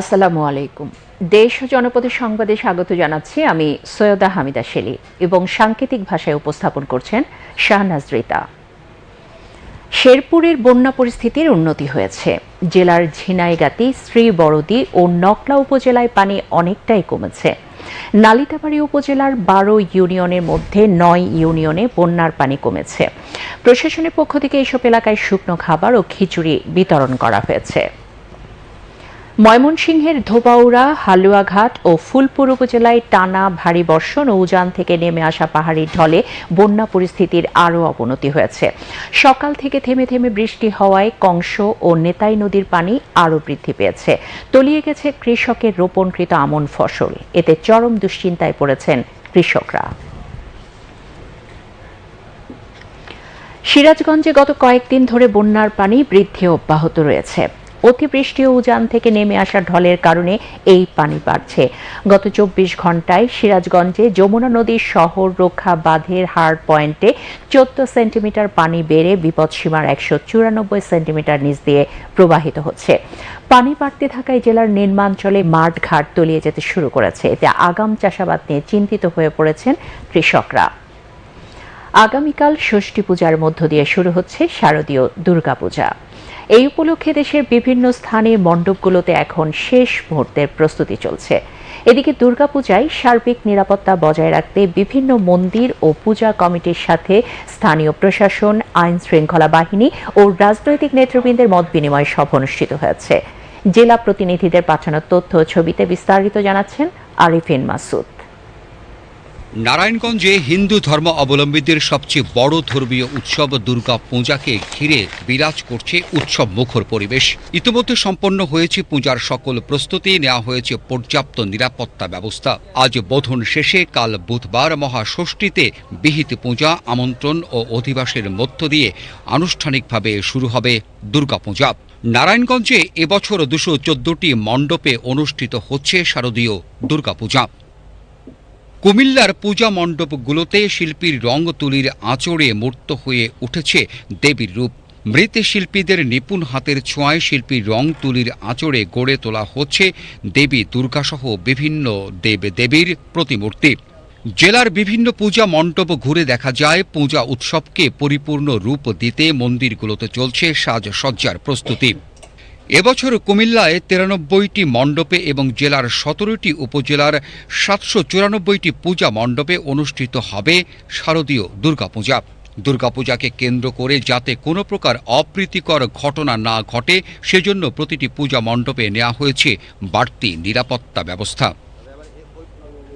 আসসালামু আলাইকুম। দেশ ও জনপদের সংবাদে স্বাগত জানাচ্ছি আমি সৈয়দা হামিদা শেলি এবং সাংকেতিক ভাষায় উপস্থাপন করছেন শাহনাজ রিতা শেরপুরের বন্যা পরিস্থিতির উন্নতি হয়েছে। জেলার ঝিনাইগাতি, শ্রীবরদী ও নকলা উপজেলায় পানি অনেকটাই কমেছে। নালিতাবাড়ি উপজেলার বারো ইউনিয়নের মধ্যে নয় ইউনিয়নে বন্যার পানি কমেছে। প্রশাসনের পক্ষ থেকে এসব এলাকায় শুকনো খাবার ও খিচুড়ি বিতরণ করা হয়েছে। ময়মনসিংহের ধোবাউড়া, হালুয়াঘাট ও ফুলপুর উপজেলায় টানা ভারী বর্ষণ ও উজান থেকে নেমে আসা পাহাড়ি ঢলে বন্যা পরিস্থিতির আরও অবনতি হয়েছে। সকাল থেকে থেমে থেমে বৃষ্টি হওয়ায় কংস ও নেতাই নদীর পানি আরও বৃদ্ধি পেয়েছে। তলিয়ে গেছে কৃষকের রোপণকৃত আমন ফসল। এতে চরম দুশ্চিন্তায় পড়েছেন কৃষকরা। সিরাজগঞ্জে গত কয়েকদিন ধরে বন্যার পানি বৃদ্ধি অব্যাহত রয়েছে। অতিবৃষ্টি ও উজান থেকে নেমে আসা ঢলের কারণে এই পানি বাড়ছে। গত চব্বিশ ঘন্টায় সিরাজগঞ্জে যমুনা নদীর শহর রক্ষা বাঁধের হার পয়েন্টে চোদ্দ সেন্টিমিটার পানি বেড়ে বিপদসীমার একশো চুরানব্বই সেন্টিমিটার নিচ দিয়ে প্রবাহিত হচ্ছে। পানি বাড়তে থাকায় জেলার নির্মাঞ্চলে মাঠ ঘাট তলিয়ে যেতে শুরু করেছে। এতে আগাম চাষাবাদ নিয়ে চিন্তিত হয়ে পড়েছেন কৃষকরা। আগামীকাল ষষ্ঠী পূজার মধ্য দিয়ে শুরু হচ্ছে শারদীয় দুর্গাপূজা। এই উপলক্ষে দেশের বিভিন্ন স্থানে মণ্ডপগুলোতে এখন শেষ মুহূর্তের প্রস্তুতি চলছে। এদিকে দুর্গাপূজায় সার্বিক নিরাপত্তা বজায় রাখতে বিভিন্ন মন্দির ও পূজা কমিটির সাথে স্থানীয় প্রশাসন, আইন শৃঙ্খলা বাহিনী ও রাজনৈতিক নেতৃবৃন্দের মত বিনিময় সভা অনুষ্ঠিত হয়েছে। জেলা প্রতিনিধিদের পাঠানো তথ্য ছবিতে বিস্তারিত জানাচ্ছেন আরিফিন মাসুদ। নারায়ণগঞ্জে হিন্দু ধর্ম অবলম্বীদের সবচেয়ে বড় ধর্মীয় উৎসব দুর্গা পূজাকে ঘিরে বিরাজ করছে উৎসব মুখর পরিবেশ। ইতিমধ্যে সম্পন্ন হয়েছে পূজার সকল প্রস্তুতি, নেওয়া হয়েছে পর্যাপ্ত নিরাপত্তা ব্যবস্থা। আজ বোধন শেষে, কাল বুধবার মহাষষ্ঠীতে বিহিত পূজা, আমন্ত্রণ ও অধিবাসের মধ্য দিয়ে আনুষ্ঠানিকভাবে শুরু হবে দুর্গাপূজা নারায়ণগঞ্জে এবছর দুশো চোদ্দটি মণ্ডপে অনুষ্ঠিত হচ্ছে শারদীয় দুর্গাপূজা কুমিল্লার পূজা মণ্ডপগুলোতে শিল্পীর রং তুলির আঁচড়ে মূর্ত হয়ে উঠেছে দেবীর রূপ। মৃত শিল্পীদের নিপুণ হাতের ছোঁয়ায় শিল্পীর রং তুলির আঁচড়ে গড়ে তোলা হচ্ছে দেবী দুর্গাসহ বিভিন্ন দেব দেবীর প্রতিমূর্তি। জেলার বিভিন্ন পূজা মণ্ডপ ঘুরে দেখা যায়, পূজা উৎসবকে পরিপূর্ণ রূপ দিতে মন্দিরগুলোতে চলছে সাজসজ্জার প্রস্তুতি। এবছর কুমিল্লায় তিরানব্বইটি মণ্ডপে এবং জেলার সতেরোটি উপজেলার সাতশো চুরানব্বইটি পূজা মণ্ডপে অনুষ্ঠিত হবে শারদীয় দুর্গাপূজা। দুর্গাপূজাকে কেন্দ্র করে যাতে কোনো প্রকার অপ্রীতিকর ঘটনা না ঘটে, সেজন্য প্রতিটি পূজা মণ্ডপে নেওয়া হয়েছে বাড়তি নিরাপত্তা ব্যবস্থা।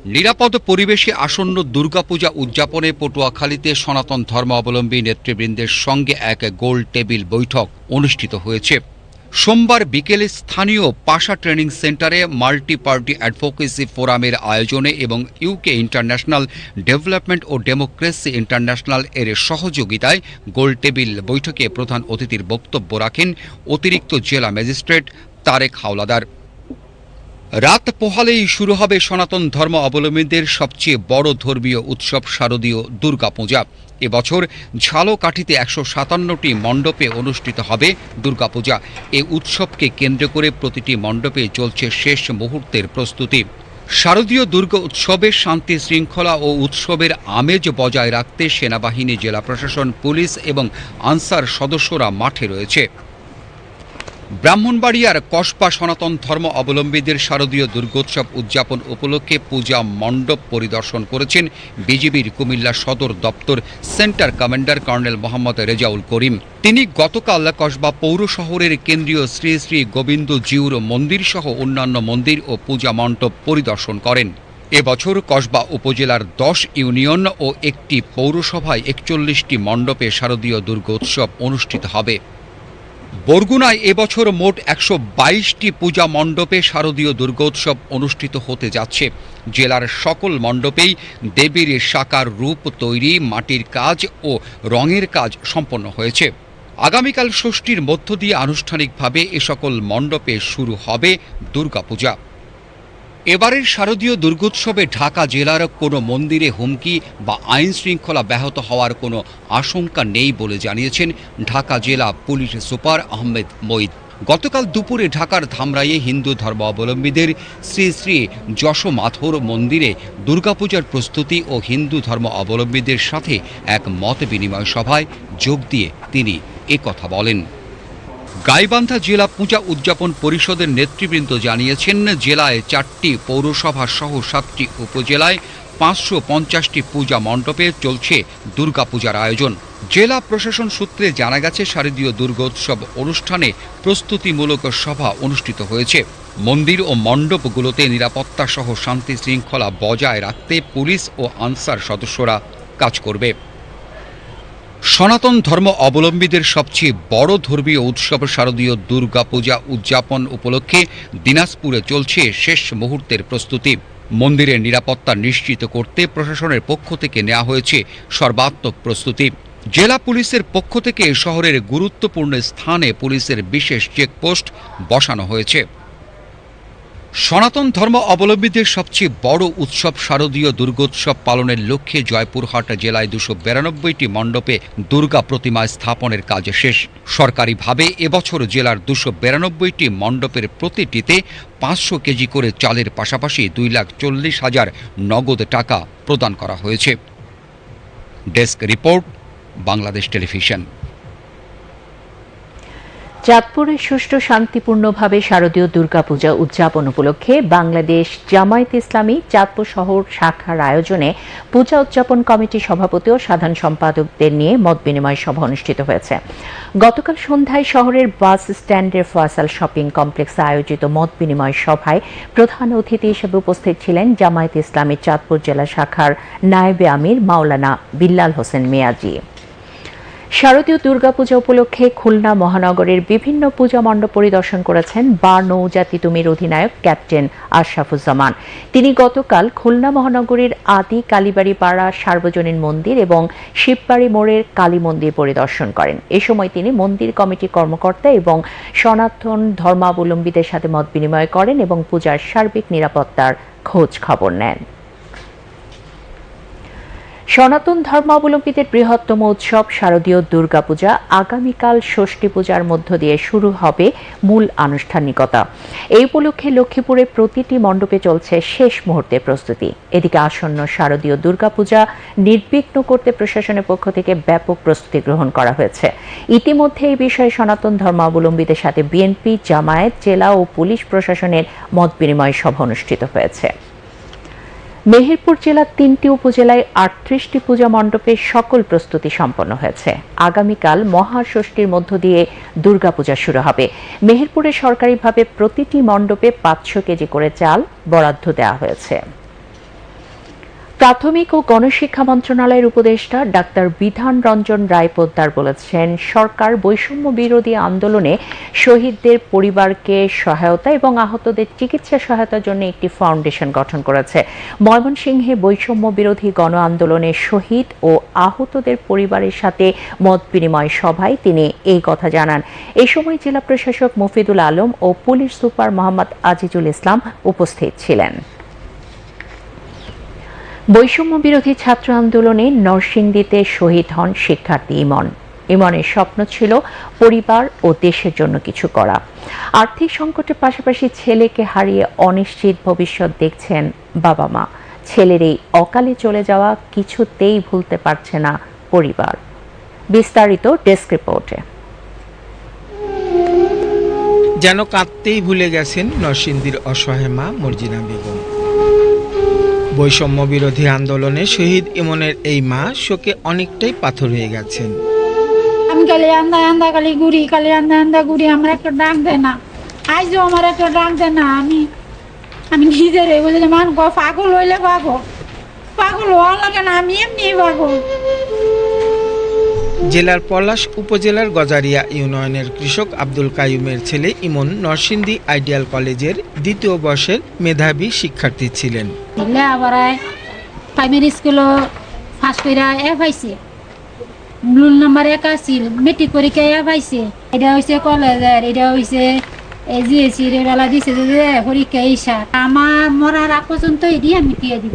নিরাপদ পরিবেশে আসন্ন দুর্গাপূজা উদযাপনে পটুয়াখালীতে সনাতন ধর্মাবলম্বী নেতৃবৃন্দের সঙ্গে এক গোল টেবিল বৈঠক অনুষ্ঠিত হয়েছে। সোমবার বিকেলে স্থানীয় পাশা ট্রেনিং সেন্টারে মাল্টি পার্টি অ্যাডভোকেসি ফোরামের আয়োজনে এবং ইউকে ইন্টারন্যাশনাল ডেভেলপমেন্ট ও ডেমোক্রেসি ইন্টারন্যাশনাল এর সহযোগিতায় গোলটেবিল বৈঠকে প্রধান অতিথির বক্তব্য রাখেন অতিরিক্ত জেলা ম্যাজিস্ট্রেট তারেক হাওলাদার। রাত পোহালেই শুরু হবে সনাতন ধর্ম অবলম্বীদের সবচেয়ে বড় ধর্মীয় উৎসব শারদীয় দুর্গাপূজা। এবছর ঝালকাঠিতে একশো সাতান্নটি মণ্ডপে অনুষ্ঠিত হবে দুর্গাপূজা। এ উৎসবকে কেন্দ্র করে প্রতিটি মণ্ডপে চলছে শেষ মুহূর্তের প্রস্তুতি। শারদীয় দুর্গ উৎসবে শান্তি শৃঙ্খলা ও উৎসবের আমেজ বজায় রাখতে সেনাবাহিনী, জেলা প্রশাসন, পুলিশ এবং আনসার সদস্যরা মাঠে রয়েছে। ব্রাহ্মণবাড়িয়ার কসবা সনাতন ধর্ম অবলম্বীদের শারদীয় দুর্গোৎসব উদযাপন উপলক্ষে পূজা মণ্ডপ পরিদর্শন করেছেন বিজিবির কুমিল্লা সদর দপ্তর centre commander colonel Mohammad Rezaul Karim. তিনি গতকাল কসবা পৌর শহরের কেন্দ্রীয় শ্রী শ্রী গোবিন্দ জিউর মন্দির সহ অন্যান্য মন্দির ও পূজা মণ্ডপ পরিদর্শন করেন। এবছর কসবা উপজেলার দশ ইউনিয়ন ও একটি পৌরসভায় একচল্লিশটি মণ্ডপে শারদীয় দুর্গোৎসব অনুষ্ঠিত হবে। বরগুনায় এবছর মোট একশো বাইশটি পূজা মণ্ডপে শারদীয় দুর্গোৎসব অনুষ্ঠিত হতে যাচ্ছে। জেলার সকল মণ্ডপেই দেবীর সাকার রূপ তৈরি, মাটির কাজ ও রঙের কাজ সম্পন্ন হয়েছে। আগামীকাল ষষ্ঠীর মধ্য দিয়ে আনুষ্ঠানিকভাবে এ সকল মণ্ডপে শুরু হবে দুর্গাপূজা। এবারের শারদীয় দুর্গোৎসবে ঢাকা জেলার কোনো মন্দিরে হুমকি বা আইন শৃঙ্খলা ব্যাহত হওয়ার কোনো আশঙ্কা নেই বলে জানিয়েছেন ঢাকা জেলা পুলিশ সুপার আহমেদ মঈদ। গতকাল দুপুরে ঢাকার ধামরাইয়ে হিন্দু ধর্মাবলম্বীদের শ্রী শ্রী যশোমাথুর মন্দিরে দুর্গাপূজার প্রস্তুতি ও হিন্দু ধর্ম অবলম্বীদের সাথে এক মত বিনিময় সভায় যোগ দিয়ে তিনি একথা বলেন। গাইবান্ধা জেলা পূজা উদযাপন পরিষদের নেতৃবৃন্দ জানিয়েছেন, জেলায় চারটি পৌরসভা সহ সাতটি উপজেলায় পাঁচশো পঞ্চাশটি পূজা মণ্ডপে চলছে দুর্গাপূজার আয়োজন। জেলা প্রশাসন সূত্রে জানা গেছে, শারদীয় দুর্গোৎসব অনুষ্ঠানে প্রস্তুতিমূলক সভা অনুষ্ঠিত হয়েছে। মন্দির ও মণ্ডপগুলোতে নিরাপত্তা সহ শান্তি শৃঙ্খলা বজায় রাখতে পুলিশ ও আনসার সদস্যরা কাজ করবে। সনাতন ধর্ম অবলম্বীদের সবচেয়ে বড় ধর্মীয় উৎসব শারদীয় দুর্গাপূজা উদযাপন উপলক্ষে দিনাজপুরে চলছে শেষ মুহূর্তের প্রস্তুতি। মন্দিরের নিরাপত্তা নিশ্চিত করতে প্রশাসনের পক্ষ থেকে নেওয়া হয়েছে সর্বাত্মক প্রস্তুতি। জেলা পুলিশের পক্ষ থেকে শহরের গুরুত্বপূর্ণ স্থানে পুলিশের বিশেষ চেকপোস্ট বসানো হয়েছে। সনাতন ধর্ম অবলম্বীদের সবচেয়ে বড় উৎসব শারদীয় দুর্গোৎসব পালনের লক্ষ্যে জয়পুরহাট জেলায় দুশো বিরানব্বইটি মণ্ডপে দুর্গা প্রতিমা স্থাপনের কাজ শেষ। সরকারিভাবে এবছর জেলার দুশো বিরানব্বইটি মণ্ডপের প্রতিটিতে পাঁচশো কেজি করে চালের পাশাপাশি দুই লাখ চল্লিশ হাজার নগদ টাকা প্রদান করা হয়েছে। Desk report, Bangladesh television. চাঁদপুরে সুষ্ঠু শান্তিপূর্ণভাবে শারদীয় দুর্গাপূজা উদযাপন উপলক্ষে বাংলাদেশ জামায়াত ইসলামী চাঁদপুর শহর শাখার আয়োজনে পূজা উদযাপন কমিটির সভাপতি ও সাধারণ সম্পাদকদের নিয়ে মত বিনিময় সভা অনুষ্ঠিত হয়েছে। গতকাল সন্ধ্যায় শহরের বাস স্ট্যান্ডের ফয়সাল শপিং কমপ্লেক্সে আয়োজিত মত বিনিময় সভায় প্রধান অতিথি হিসেবে উপস্থিত ছিলেন জামায়াত ইসলামী চাঁদপুর জেলা শাখার নায়েবে আমির মাওলানা বিল্লাল হোসেন মিয়াজি। শারদীয় দুর্গাপূজা উপলক্ষে খুলনা মহানগরের বিভিন্ন পূজা মণ্ডপ পরিদর্শন করেছেন বার নৌজাতি তুমির অধিনায়ক ক্যাপ্টেন আশরাফুজ্জামান। তিনি গতকাল খুলনা মহানগরীর আদি কালীবাড়ি পাড়া সার্বজনীন মন্দির এবং শিববাড়ি মোড়ের কালী মন্দির পরিদর্শন করেন। এ সময় তিনি মন্দির কমিটি কর্মকর্তা এবং সনাতন ধর্মাবলম্বীদের সাথে মত বিনিময় করেন এবং পূজার সার্বিক নিরাপত্তার খোঁজ খবর নেন। সনাতন ধর্মাবলম্বীদের বৃহত্তম উৎসব শারদীয় দুর্গাপূজা। আগামীকাল ষষ্ঠী পূজার মধ্য দিয়ে শুরু হবে মূল আনুষ্ঠানিকতা। এই উপলক্ষে লক্ষ্মীপুরে প্রতিটি মণ্ডপে চলছে শেষ মুহূর্তে প্রস্তুতি। এদিকে আসন্ন শারদীয় দুর্গাপূজা নির্বিঘ্ন করতে প্রশাসনের পক্ষ থেকে ব্যাপক প্রস্তুতি গ্রহণ করা হয়েছে। ইতিমধ্যে এই বিষয়ে সনাতন ধর্মাবলম্বীদের সাথে বিএনপি, জামায়াত, জেলা ও পুলিশ প্রশাসনের মত বিনিময় সভা অনুষ্ঠিত হয়েছে। মেহেরপুর জেলার তিনটি উপজেলায় আটত্রিশটি পূজা মণ্ডপে সকল প্রস্তুতি সম্পন্ন হয়েছে। আগামীকাল মহাষষ্ঠীর মধ্য দিয়ে দুর্গাপূজা শুরু হবে। মেহেরপুরে সরকারিভাবে প্রতিটি মণ্ডপে পাঁচশো কেজি করে চাল বরাদ্দ দেওয়া হয়েছে। প্রাথমিক ও গণশিক্ষা মন্ত্রণালয়ের উপদেষ্টা ডাক্তার বিধান রঞ্জন রায় পোদ্দার বলেছেন, সরকার বৈষম্য বিরোধী আন্দোলনে শহীদদের পরিবারকে সহায়তা এবং আহতদের চিকিৎসা সহায়তার জন্য একটি ফাউন্ডেশন গঠন করেছে। ময়মনসিংহে বৈষম্য বিরোধী গণ আন্দোলনে শহীদ ও আহতদের পরিবারের সাথে মত বিনিময় সভায় তিনি এই কথা জানান। এ সময় জেলা প্রশাসক মফিদুল আলম ও পুলিশ সুপার মোহাম্মদ আজিজুল ইসলাম উপস্থিত ছিলেন। বৈষম্য বিরোধী ছাত্র আন্দোলনে নরসিংদীতে শহীদ হন শিক্ষার্থী ইমন। ইমনের স্বপ্ন ছিল পরিবার ও দেশের জন্য কিছু করা। আর্থিক সংকটের পাশাপাশি ছেলেকে হারিয়ে অনিশ্চিত ভবিষ্যৎ দেখছেন বাবা মা। ছেলের এই অকালে চলে যাওয়া কিছুতেই ভুলতে পারছে না পরিবার। বিস্তারিত ডেস্ক রিপোর্টে। যেন কাঁদতেই ভুলে গেছেন নরসিংদীর অসহায় মা মর্জিনা বেগম। বৈষম্য বিরোধী আন্দোলনে শহীদ ইমনের এই মা শোকে অনেকটাই পাথর হয়ে গেছেন। আমি কালি আন্দা আন্দা কালি ঘুরি কালি আন্দা আন্দা ঘুরি, আমার একটা ডাক দেয় না। আইজও আমার একটা ডাক দেয় না। আমি আমি নিজের বুঝলি মান ক পাগল হইলে পাগল। পাগল হওয়ার লাগে না, আমি এমনি পাগল। জেলার পলাশ উপজেলার গজারিয়া ইউনিয়নের কৃষক আব্দুল কাইয়ুমের ছেলে ইমন নরসিংদী আইডিয়াল কলেজের দ্বিতীয় বর্ষের মেধাবী শিক্ষার্থী ছিলেন। প্রাইমারি স্কুলও ফার্স্ট করে এ পাইছে। রুল নাম্বার এক আছিল মেট্রিক পরীক্ষায় এ পাইছে। এটা হয়েছে কলেজের, এটা হয়েছে এই জিএসির বেলা দিছে যে পরীক্ষা ইসা আমার মরার আগ পর্যন্ত এটি আমি দিয়ে দিব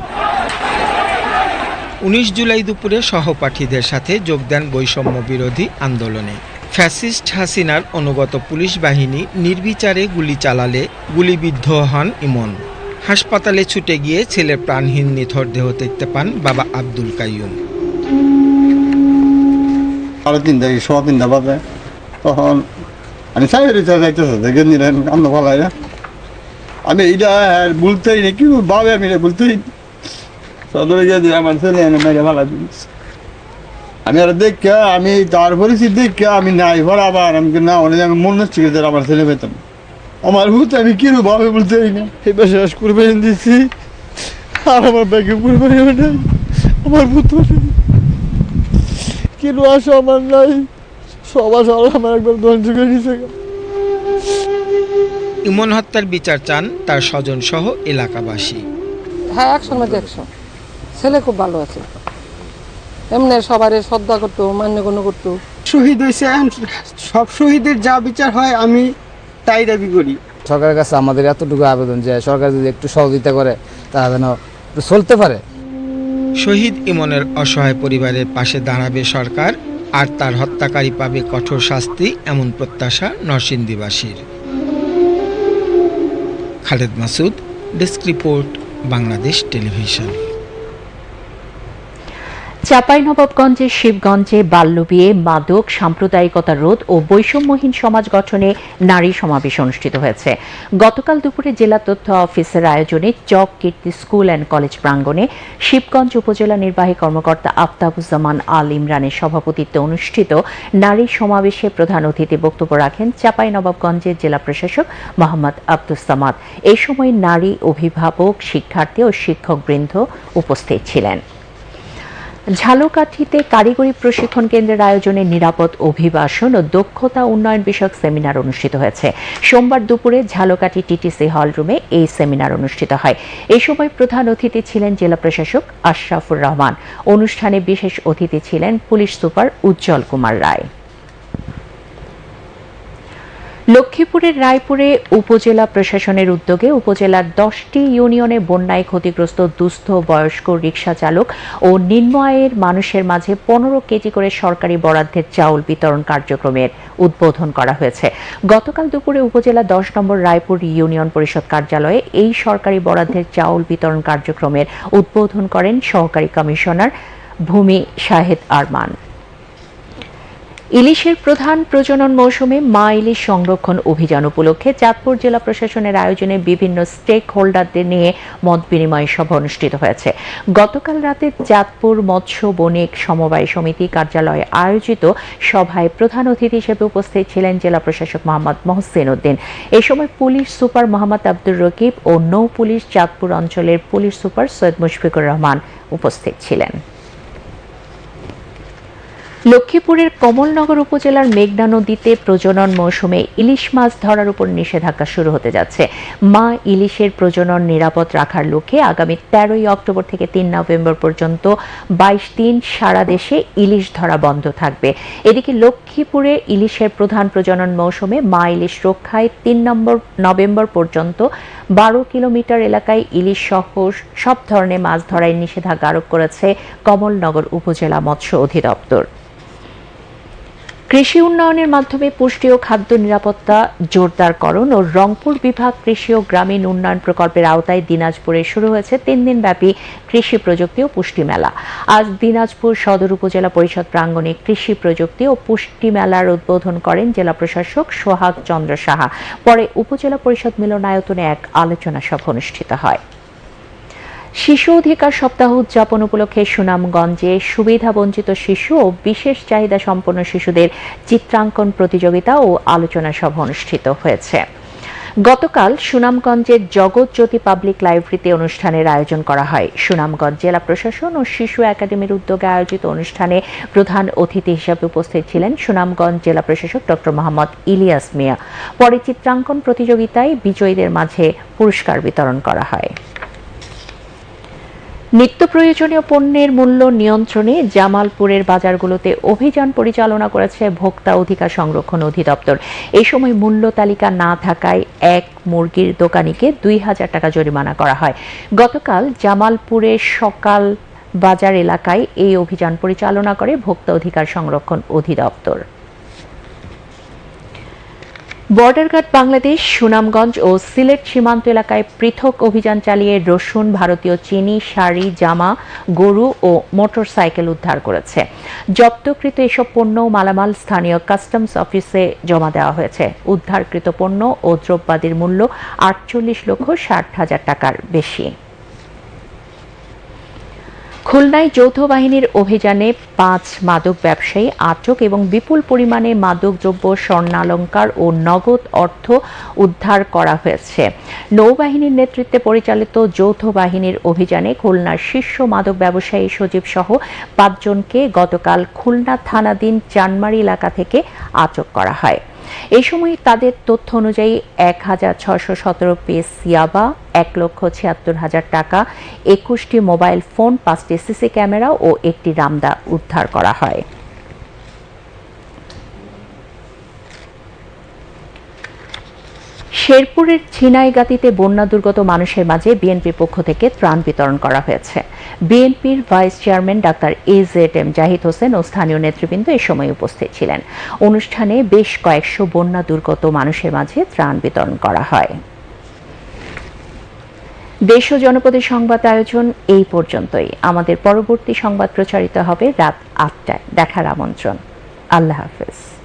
উনিশ জুলাই দুপুরে সহপাঠীদের সাথে যোগ দেন বৈষম্য বিরোধী আন্দোলনে। ফ্যাসিস্ট হাসিনার অনুগত পুলিশ বাহিনী নির্বিচারে গুলি চালালে গুলিবিদ্ধ হন ইমন। হাসপাতালে ছুটে গিয়ে ছেলের প্রাণহীন নিথর দেহ দেখতে পান বাবা আব্দুল কাইয়ুম। আমি আমি এইটা বলতেই না, কি ভাবে আমি বলতেই সদরে গিয়ে দিয়ে আমার ছেলে এনে মেরে ভালা দিয়েছে। আমি আর দেখে আমি তার পরিস্থিতি দেখে আমি নাই ভর আবার আমি না অনেক আমি মনে হচ্ছে যে আমার ছেলে পেতাম। আমার ভূত আমি কিরু ভাবে বলতেই না। এবার শেষ করবে দিচ্ছি আর আমার ব্যাগে করবে আমার ভূত কিলো আসো আমার নাই সব আসা আমার একবার ধ্বংস করে দিছে ইমন হত্যার বিচার চান তার স্বজন সহ এলাকাবাসী। হ্যাঁ একশোর মধ্যে একশো ছেলে খুব ভালো আছে। এমনি সবারে শ্রদ্ধা করতো মান্যগণ্য করতো। শহীদ হয়েছে সব শহীদের যা বিচার হয় আমি তাই দাবি করি। সরকারের কাছে আমাদের এতটুকু আবেদন যে সরকার যদি একটু সহযোগিতা করে তারা যেন চলতে পারে। শহীদ ইমনের অসহায় পরিবারের পাশে দাঁড়াবে সরকার আর তার হত্যাকারী পাবে কঠোর শাস্তি এমন প্রত্যাশা নরসিংদীবাসীর। Khaled Masud desk report Bangladesh television. চাঁপাইনবাবগঞ্জের শিবগঞ্জে বাল্যবিয়ে, মাদক, সাম্প্রদায়িকতা রোধ ও বৈষম্যহীন সমাজ গঠনে নারী সমাবেশ অনুষ্ঠিত হয়েছে। গতকাল দুপুরে জেলা তথ্য অফিসের আয়োজনে Chak Kirti school and college প্রাঙ্গণে শিবগঞ্জ উপজেলা নির্বাহী কর্মকর্তা আফতাবুজ্জামান আল ইমরানের সভাপতিত্বে অনুষ্ঠিত নারী সমাবেশে প্রধান অতিথি বক্তব্য রাখেন চাঁপাইনবাবগঞ্জের জেলা প্রশাসক মোহাম্মদ আব্দুস সামাদ। এই সময় নারী অভিভাবক, শিক্ষার্থী ও শিক্ষকবৃন্দ উপস্থিত ছিলেন। ঝালকাঠিতে কারিগরি প্রশিক্ষণ কেন্দ্রের আয়োজনে নিরাপদ অভিবাসন ও দক্ষতা উন্নয়ন বিষয়ক সেমিনার অনুষ্ঠিত হয়েছে। সোমবার দুপুরে ঝালকাঠি টিটিসি হল রুমে এই সেমিনার অনুষ্ঠিত হয়। এই সময় প্রধান অতিথি ছিলেন জেলা প্রশাসক আশরাফুর রহমান। অনুষ্ঠানে বিশেষ অতিথি ছিলেন পুলিশ সুপার উজ্জ্বল কুমার রায়। লক্ষ্মীপুরের রায়পুরে উপজেলা প্রশাসনের উদ্যোগে উপজেলার দশটি ইউনিয়নে বন্যায় ক্ষতিগ্রস্ত দুস্থ, বয়স্ক রিক্সা চালক ও নিম্ন আয়ের মানুষের মাঝে পনেরো কেজি করে সরকারি বরাদ্দের চাউল বিতরণ কার্যক্রমের উদ্বোধন করা হয়েছে। গতকাল দুপুরে উপজেলা দশ নম্বর রায়পুর ইউনিয়ন পরিষদ কার্যালয়ে এই সরকারি বরাদ্দের চাউল বিতরণ কার্যক্রমের উদ্বোধন করেন সহকারী কমিশনার ভূমি শাহেদ আরমান। ইলিশের প্রধান প্রজনন মৌসুমে মা ইলিশ সংরক্ষণ অভিযান উপলক্ষে চাঁদপুর জেলা প্রশাসনের আয়োজনে বিভিন্ন স্টেক হোল্ডারদের নিয়ে মত বিনিময় সভা অনুষ্ঠিত হয়েছে। গতকাল রাতে চাঁদপুর মৎস্য বণিক সমবায় সমিতি কার্যালয়ে আয়োজিত সভায় প্রধান অতিথি হিসেবে উপস্থিত ছিলেন জেলা প্রশাসক মোহাম্মদ মহসিন উদ্দিন। এ সময় পুলিশ সুপার মোহাম্মদ আব্দুর রকিব ও নৌ পুলিশ চাঁদপুর অঞ্চলের পুলিশ সুপার সৈয়দ মুশফিকুর রহমান উপস্থিত ছিলেন। লক্ষ্মীপুরের কমলনগর উপজেলার মেঘনা নদীতে প্রজনন মৌসুমে ইলিশ মাছ ধরার উপর নিষেধাজ্ঞা শুরু হতে যাচ্ছে। মা ইলিশের প্রজনন নিরাপদ রাখার লক্ষ্যে আগামী তেরোই অক্টোবর থেকে তিন নভেম্বর পর্যন্ত বাইশ দিন সারা দেশে ইলিশ ধরা বন্ধ থাকবে। এদিকে লক্ষ্মীপুরে ইলিশের প্রধান প্রজনন মৌসুমে মা ইলিশ রক্ষায় তিন নম্বর নভেম্বর পর্যন্ত বারো কিলোমিটার এলাকায় ইলিশ সহ সব ধরনের মাছ ধরায় নিষেধাজ্ঞা আরোপ করেছে কমলনগর উপজেলা মৎস্য অধিদপ্তর। কৃষি উন্নয়নের মাধ্যমে পুষ্টি ও খাদ্য নিরাপত্তা জোরদারকরণ ও রংপুর বিভাগ কৃষি ও গ্রামীণ উন্নয়ন প্রকল্পের আওতায় দিনাজপুরে শুরু হয়েছে তিন দিনব্যাপী কৃষি প্রযুক্তি ও পুষ্টি মেলা। আজ দিনাজপুর সদর উপজেলা পরিষদ প্রাঙ্গণে কৃষি প্রযুক্তি ও পুষ্টি মেলার উদ্বোধন করেন জেলা প্রশাসক সোহাগ চন্দ্র সাহা। পরে উপজেলা পরিষদ মিলনায়তনে এক আলোচনা সভা অনুষ্ঠিত হয়। শিশু অধিকার সপ্তাহ উদযাপন উপলক্ষে সুনামগঞ্জে সুবিধাবঞ্চিত শিশু ও বিশেষ চাহিদা সম্পন্ন শিশুদের চিত্রাঙ্কন প্রতিযোগিতা ও আলোচনা সভা অনুষ্ঠিত হয়েছে। গতকাল সুনামগঞ্জের জগৎজ্যোতি পাবলিক লাইব্রেরিতে অনুষ্ঠানের আয়োজন করা হয়। সুনামগঞ্জ জেলা প্রশাসন ও শিশু একাডেমির উদ্যোগে আয়োজিত অনুষ্ঠানে প্রধান অতিথি হিসেবে উপস্থিত ছিলেন সুনামগঞ্জ জেলা প্রশাসক ডক্টর মোহাম্মদ ইলিয়াস মিয়া। পরে চিত্রাঙ্কন প্রতিযোগিতায় বিজয়ীদের মাঝে পুরস্কার বিতরণ করা হয়। নিত্য প্রয়োজনীয় পণ্যের মূল্য নিয়ন্ত্রণে জামালপুরের বাজারগুলোতে অভিযান পরিচালনা করেছে ভোক্তা অধিকার সংরক্ষণ অধিদপ্তর। এই সময় মূল্য তালিকা না থাকায় এক মুরগির দোকানিকে দুই হাজার টাকা জরিমানা করা হয়। গতকাল জামালপুরের সকাল বাজার এলাকায় এই অভিযান পরিচালনা করে ভোক্তা অধিকার সংরক্ষণ অধিদপ্তর। বর্ডার গার্ড বাংলাদেশ, সুনামগঞ্জ ও সিলেট সীমান্ত এলাকায় পৃথক অভিযান চালিয়ে রসুন, ভারতীয় চিনি, শাড়ি, জামা, গরু ও মোটরসাইকেল উদ্ধার করেছে। জব্দকৃত এসব পণ্য মালামাল স্থানীয় কাস্টমস অফিসে জমা দেওয়া হয়েছে। উদ্ধারকৃত পণ্য ও দ্রব্যাদির মূল্য আটচল্লিশ লক্ষ ষাট হাজার টাকার বেশি। খুলনায় যৌথ বাহিনীর অভিযানে পাঁচ মাদক ব্যবসায়ী আটক এবং বিপুল পরিমাণে মাদকদ্রব্য স্বর্ণালঙ্কার ও নগদ অর্থ উদ্ধার করা হয়েছে। নৌবাহিনীর নেতৃত্বে পরিচালিত যৌথ বাহিনীর অভিযানে খুলনার শীর্ষ মাদক ব্যবসায়ী সজীব সহ পাঁচজনকে গতকাল খুলনা থানাধীন চানমারি এলাকা থেকে আটক করা হয়। এই সময় তাদের তথ্য অনুযায়ী এক হাজার ছশো সতেরো পিস ইয়াবা এক লক্ষ ছিয়াত্তর হাজার টাকা, একুশটি মোবাইল ফোন, পাঁচটি সিসি ক্যামেরা ও একটি রামদা উদ্ধার করা হয়। শেরপুরের ছিনাইগাতিতে বন্যা দুর্গত মানুষের মাঝে বিএনপির পক্ষ থেকে ত্রাণ বিতরণ করা হয়েছে। বিএনপির vice chairman doctor A Z M Zahid Hossain ও স্থানীয় নেতৃবৃন্দ এ সময় উপস্থিত ছিলেন। অনুষ্ঠানে বেশ কয়েকশো বন্যা দুর্গত মানুষের মাঝে ত্রাণ বিতরণ করা হয়। দেশ ও জনপদের সংবাদ আয়োজন এই পর্যন্তই। আমাদের পরবর্তী সংবাদ প্রচারিত হবে রাত আটটায়। দেখার আমন্ত্রণ। আল্লাহ হাফেজ।